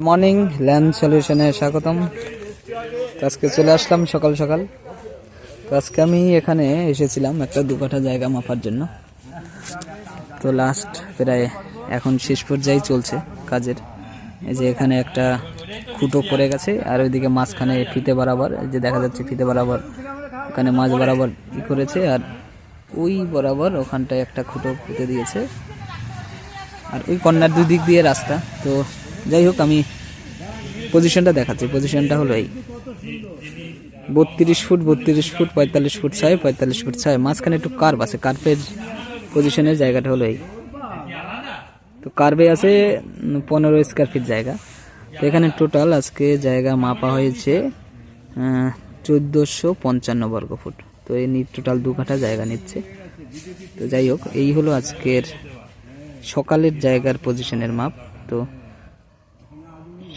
Morning, land সলিউশনে স্বাগতম। আজকে চলে আসলাম সকাল সকাল। তো আজকে আমি এখানে এসেছিলাম একটা দু কাঠা জায়গা মাপার জন্য। তো লাস্ট প্রায় এখন শেষ পর্যায়ে চলছে কাজের। এই যে এখানে একটা খুঁটো পড়ে গেছে, আর ওইদিকে মাঝখানে ফিতে বরাবর, এই যে দেখা যাচ্ছে ফিতে বরাবর, ওখানে মাছ বরাবর ই করেছে, আর ওই বরাবর ওখানটায় একটা খুঁটো পুঁতে দিয়েছে। আর ওই কন্যার দুই দিক দিয়ে রাস্তা, তো যাই হোক, আমি পজিশনটা দেখাচ্ছি। পজিশনটা হলো এই। বত্রিশ ফুট বত্রিশ ফুট, পঁয়তাল্লিশ ফুট ছয়, পঁয়তাল্লিশ ফুট ছয়। মাঝখানে একটু কার্ভ আছে। কার্ভের পজিশনের জায়গাটা হলো এই। তো কার্ভে আছে পনেরো স্কোয়ার ফিট জায়গা। তো এখানে টোটাল আজকে জায়গা মাপা হয়েছে চোদ্দোশো পঞ্চান্ন বর্গ ফুট। তো এই টোটাল দু কাঠা জায়গা নিচ্ছে। তো যাই হোক, এই হলো আজকের সকালের জায়গার পজিশনের মাপ। তো